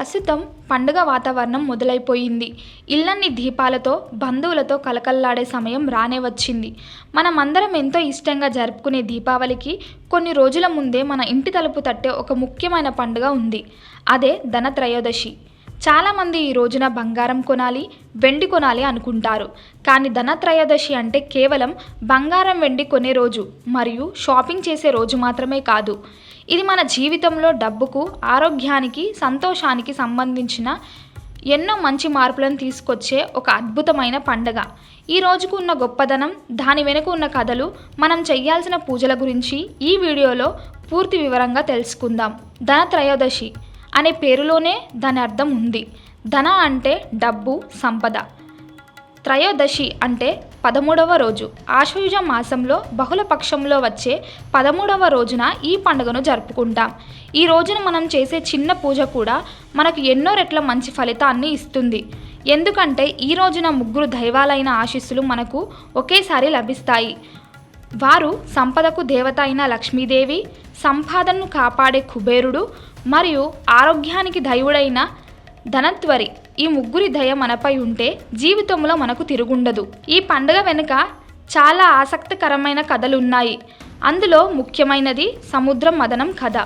ప్రస్తుతం పండుగ వాతావరణం మొదలైపోయింది. ఇళ్ళన్ని దీపాలతో బంధువులతో కలకల్లాడే సమయం రానే వచ్చింది. మనమందరం ఎంతో ఇష్టంగా జరుపుకునే దీపావళికి కొన్ని రోజుల ముందే మన ఇంటి తలుపు తట్టే ఒక ముఖ్యమైన పండుగ ఉంది. అదే ధనత్రయోదశి. చాలామంది ఈ రోజున బంగారం కొనాలి వెండి కొనాలి అనుకుంటారు. కానీ ధనత్రయోదశి అంటే కేవలం బంగారం వెండి కొనే రోజు మరియు షాపింగ్ చేసే రోజు మాత్రమే కాదు. ఇది మన జీవితంలో డబ్బుకు ఆరోగ్యానికి సంతోషానికి సంబంధించిన ఎన్నో మంచి మార్పులను తీసుకొచ్చే ఒక అద్భుతమైన పండగ. ఈ రోజుకు ఉన్న గొప్పదనం దాని వెనుక ఉన్న కథలు మనం చేయాల్సిన పూజల గురించి ఈ వీడియోలో పూర్తి వివరంగా తెలుసుకుందాం. ధనత్రయోదశి అనే పేరులోనే దాని అర్థం ఉంది. ధన అంటే డబ్బు సంపద. త్రయోదశి అంటే పదమూడవ రోజు. ఆశ్వయుజ మాసంలో బహుళ పక్షంలో వచ్చే పదమూడవ రోజున ఈ పండుగను జరుపుకుంటాం. ఈ రోజున మనం చేసే చిన్న పూజ కూడా మనకు ఎన్నో రెట్ల మంచి ఫలితాన్ని ఇస్తుంది. ఎందుకంటే ఈ రోజున ముగ్గురు దైవాలైన ఆశీస్సులు మనకు ఒకేసారి లభిస్తాయి. వారు సంపదకు దేవత అయిన లక్ష్మీదేవి సంపాదనను కాపాడే కుబేరుడు మరియు ఆరోగ్యానికి దైవుడైన ధనత్వరి. ఈ ముగ్గురి దయ మనపై ఉంటే జీవితంలో మనకు తిరుగుండదు. ఈ పండుగ వెనుక చాలా ఆసక్తికరమైన కథలు ఉన్నాయి అందులో ముఖ్యమైనది సముద్రం మదనం కథ.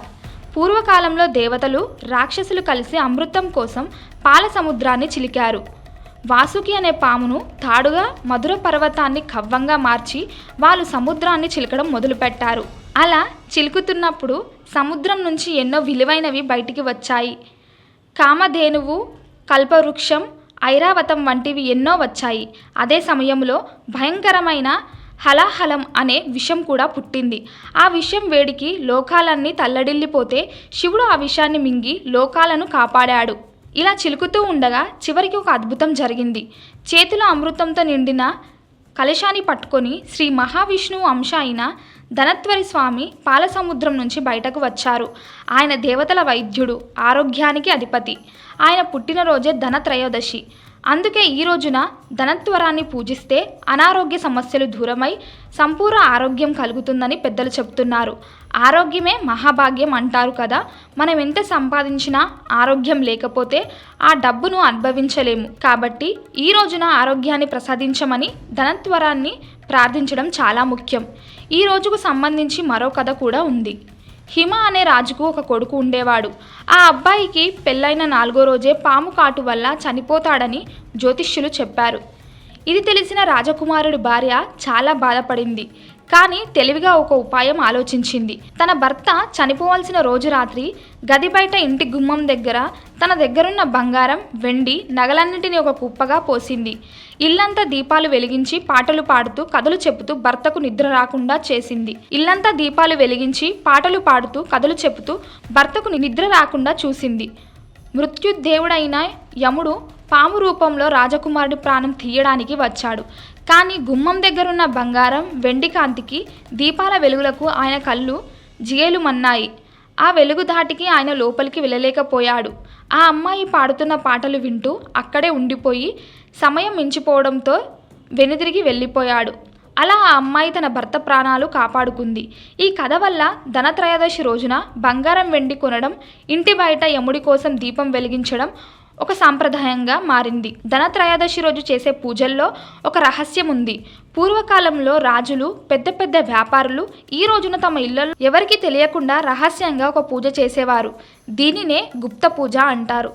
పూర్వకాలంలో దేవతలు రాక్షసులు కలిసి అమృతం కోసం పాల సముద్రాన్ని చిలికారు. వాసుకి అనే పామును తాడుగా మధుర పర్వతాన్ని కవ్వంగా మార్చి వాళ్ళు సముద్రాన్ని చిలకడం మొదలుపెట్టారు. అలా చిలుకుతున్నప్పుడు సముద్రం నుంచి ఎన్నో విలువైనవి బయటికి వచ్చాయి. కామధేనువు కల్పవృక్షం ఐరావతం వంటివి ఎన్నో వచ్చాయి. అదే సమయంలో భయంకరమైన హలాహలం అనే విషం కూడా పుట్టింది. ఆ విషం వేడికి లోకాలన్నీ తల్లడిల్లిపోతే శివుడు ఆ విషాన్ని మింగి లోకాలను కాపాడాడు. ఇలా చిలుకుతూ ఉండగా చివరికి ఒక అద్భుతం జరిగింది. చేతిలో అమృతంతో నిండిన కలశాన్ని పట్టుకొని శ్రీ మహావిష్ణువు అంశ అయిన ధనత్వరి స్వామి పాలసముద్రం నుంచి బయటకు వచ్చారు. ఆయన దేవతల వైద్యుడు ఆరోగ్యానికి అధిపతి. ఆయన పుట్టినరోజే ధనత్రయోదశి. అందుకే ఈ రోజున ధనత్వరాన్ని పూజిస్తే అనారోగ్య సమస్యలు దూరమై సంపూర్ణ ఆరోగ్యం కలుగుతుందని పెద్దలు చెప్తున్నారు ఆరోగ్యమే మహాభాగ్యం అంటారు కదా. మనం ఎంత సంపాదించినా ఆరోగ్యం లేకపోతే ఆ డబ్బును అనుభవించలేము. కాబట్టి ఈ రోజున ఆరోగ్యాన్ని ప్రసాదించమని ధనత్వరాన్ని ప్రార్థించడం చాలా ముఖ్యం. ఈ రోజుకు సంబంధించి మరో కథ కూడా ఉంది. హిమ అనే రాజుకు ఒక కొడుకు ఉండేవాడు. ఆ అబ్బాయికి పెళ్ళైన నాలుగో రోజే పాము కాటు వల్ల చనిపోతాడని జ్యోతిష్యులు చెప్పారు. ఇది తెలిసిన రాజకుమారుడి భార్య చాలా బాధపడింది. కానీ తెలివిగా ఒక ఉపాయం ఆలోచించింది. తన భర్త చనిపోవాల్సిన రోజు రాత్రి గది బయట ఇంటి గుమ్మం దగ్గర తన దగ్గరున్న బంగారం వెండి నగలన్నింటినీ ఒక కుప్పగా పోసింది. ఇల్లంతా దీపాలు వెలిగించి పాటలు పాడుతూ కథలు చెబుతూ భర్తకు నిద్ర రాకుండా చేసింది. ఇల్లంతా దీపాలు వెలిగించి పాటలు పాడుతూ కథలు చెబుతూ భర్తకు నిద్ర రాకుండా చూసింది. మృత్యుదేవుడైన యముడు పాము రూపంలో రాజకుమారుడి ప్రాణం తీయడానికి వచ్చాడు. కానీ గుమ్మం దగ్గరున్న బంగారం వెండి కాంతికి దీపాల వెలుగులకు ఆయన కళ్ళు జిగేలుమన్నాయి ఆ వెలుగు దాటికి ఆయన లోపలికి వెళ్ళలేకపోయాడు. ఆ అమ్మాయి పాడుతున్న పాటలు వింటూ అక్కడే ఉండిపోయి సమయం మించిపోవడంతో వెనుదిరిగి వెళ్ళిపోయాడు. అలా ఆ అమ్మాయి తన భర్త ప్రాణాలు కాపాడుకుంది. ఈ కథ వల్ల ధనత్రయోదశి రోజున బంగారం వెండి కొనడం ఇంటి బయట యముడి కోసం దీపం వెలిగించడం ఒక సాంప్రదాయంగా మారింది. ధనత్రయోదశి రోజు చేసే పూజల్లో ఒక రహస్యం ఉంది. పూర్వకాలంలో రాజులు పెద్ద పెద్ద వ్యాపారులు ఈ రోజున తమ ఇళ్ళలో ఎవరికీ తెలియకుండా రహస్యంగా ఒక పూజ చేసేవారు. దీనినే గుప్త పూజ అంటారు.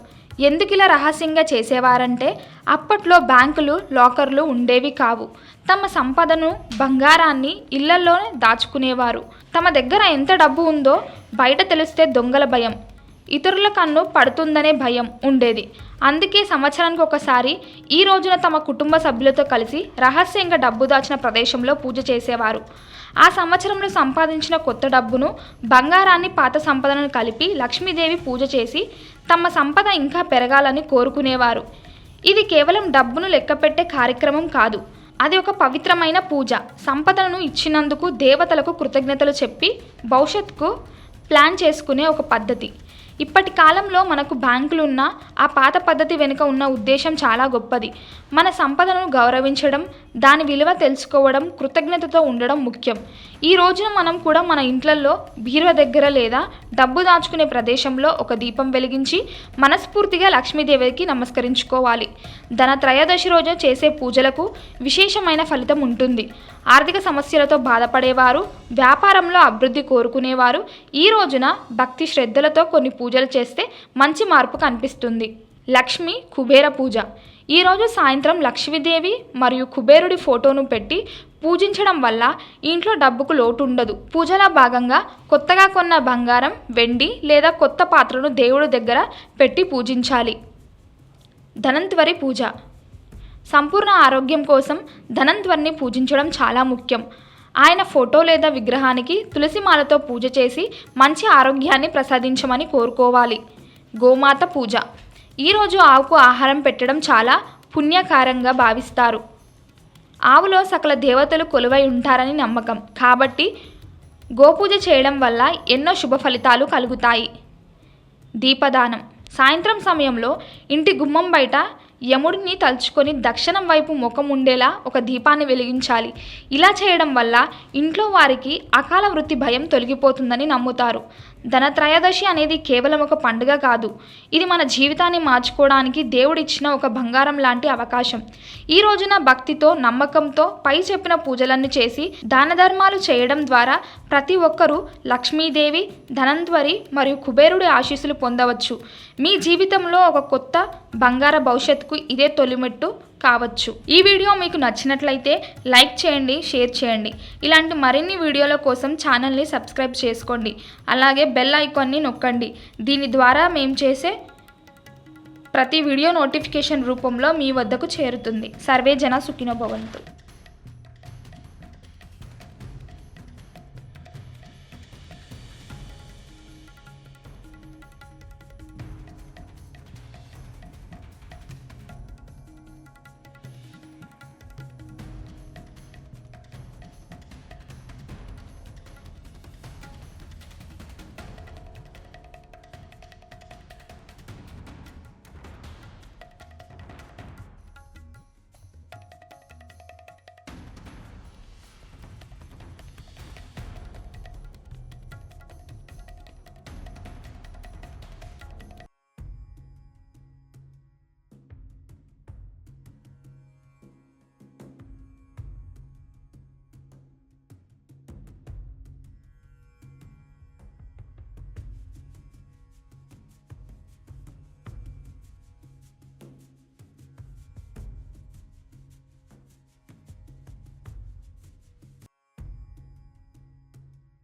ఎందుకు ఇలా రహస్యంగా చేసేవారంటే అప్పట్లో బ్యాంకులు లాకర్లు ఉండేవి కావు. తమ సంపదను బంగారాన్ని ఇళ్ళలోనే దాచుకునేవారు. తమ దగ్గర ఎంత డబ్బు ఉందో బయట తెలిస్తే దొంగల భయం. ఇతరుల కన్ను పడుతుందనే భయం ఉండేది. అందుకే సంవత్సరానికి ఒకసారి ఈ రోజున తమ కుటుంబ సభ్యులతో కలిసి రహస్యంగా డబ్బు దాచిన ప్రదేశంలో పూజ చేసేవారు. ఆ సంవత్సరంలో సంపాదించిన కొత్త డబ్బును బంగారాన్ని పాత సంపదను కలిపి లక్ష్మీదేవి పూజ చేసి తమ సంపద ఇంకా పెరగాలని కోరుకునేవారు. ఇది కేవలం డబ్బును లెక్కపెట్టే కార్యక్రమం కాదు. అది ఒక పవిత్రమైన పూజ. సంపదను ఇచ్చినందుకు దేవతలకు కృతజ్ఞతలు చెప్పి భవిష్యత్తుకు ప్లాన్ చేసుకునే ఒక పద్ధతి. ఇప్పటి కాలంలో మనకు బ్యాంకులు ఉన్న ఆ పాత పద్ధతి వెనుక ఉన్న ఉద్దేశం చాలా గొప్పది. మన సంపదను గౌరవించడం దాని విలువ తెలుసుకోవడం కృతజ్ఞతతో ఉండడం ముఖ్యం. ఈ రోజున మనం కూడా మన ఇంట్లల్లో బీరువ దగ్గర లేదా డబ్బు దాచుకునే ప్రదేశంలో ఒక దీపం వెలిగించి మనస్ఫూర్తిగా లక్ష్మీదేవికి నమస్కరించుకోవాలి. ధన త్రయోదశి రోజు చేసే పూజలకు విశేషమైన ఫలితం ఉంటుంది. ఆర్థిక సమస్యలతో బాధపడేవారు వ్యాపారంలో అభివృద్ధి కోరుకునేవారు ఈ రోజున భక్తి శ్రద్ధలతో కొన్ని పూజలు చేస్తే మంచి మార్పు కనిపిస్తుంది. లక్ష్మి కుబేర పూజ. ఈరోజు సాయంత్రం లక్ష్మీదేవి మరియు కుబేరుడి ఫోటోను పెట్టి పూజించడం వల్ల ఇంట్లో డబ్బుకు లోటు ఉండదు పూజలో భాగంగా కొత్తగా కొన్న బంగారం వెండి లేదా కొత్త పాత్రను దేవుడి దగ్గర పెట్టి పూజించాలి. ధనంత్వరి పూజ. సంపూర్ణ ఆరోగ్యం కోసం ధనంత్వరిని పూజించడం చాలా ముఖ్యం. ఆయన ఫోటో లేదా విగ్రహానికి తులసిమాలతో పూజ చేసి మంచి ఆరోగ్యాన్ని ప్రసాదించమని కోరుకోవాలి. గోమాత పూజ. ఈరోజు ఆవుకు ఆహారం పెట్టడం చాలా పుణ్యకారంగా భావిస్తారు. ఆవులో సకల దేవతలు కొలువై ఉంటారని నమ్మకం. కాబట్టి గోపూజ చేయడం వల్ల ఎన్నో శుభ ఫలితాలు కలుగుతాయి. దీపదానం. సాయంత్రం సమయంలో ఇంటి గుమ్మం బయట యముడిని తలుచుకొని దక్షిణం వైపు ముఖం ఉండేలా ఒక దీపాన్ని వెలిగించాలి. ఇలా చేయడం వల్ల ఇంట్లో వారికి అకాల వృత్తి భయం తొలగిపోతుందని నమ్ముతారు. ధనత్రయోదశి అనేది కేవలం ఒక పండుగ కాదు. ఇది మన జీవితాన్ని మార్చుకోవడానికి దేవుడిచ్చిన ఒక బంగారం లాంటి అవకాశం. ఈ రోజున భక్తితో నమ్మకంతో పై చెప్పిన పూజలన్నీ చేసి దాన ధర్మాలు చేయడం ద్వారా ప్రతి ఒక్కరూ లక్ష్మీదేవి ధనంత్వరి మరియు కుబేరుడి ఆశీస్సులు పొందవచ్చు. మీ జీవితంలో ఒక కొత్త బంగార భవిష్యత్తుకు ఇదే తొలిమెట్టు కావచ్చు. ఈ వీడియో మీకు నచ్చినట్లయితే లైక్ చేయండి షేర్ చేయండి. ఇలాంటి మరిన్ని వీడియోల కోసం ఛానల్ని సబ్స్క్రైబ్ చేసుకోండి. అలాగే బెల్ ఐకాన్ని నొక్కండి. దీని ద్వారా మేము చేసే ప్రతి వీడియో నోటిఫికేషన్ రూపంలో మీ వద్దకు చేరుతుంది. సర్వే జన సుఖినో భవంతు.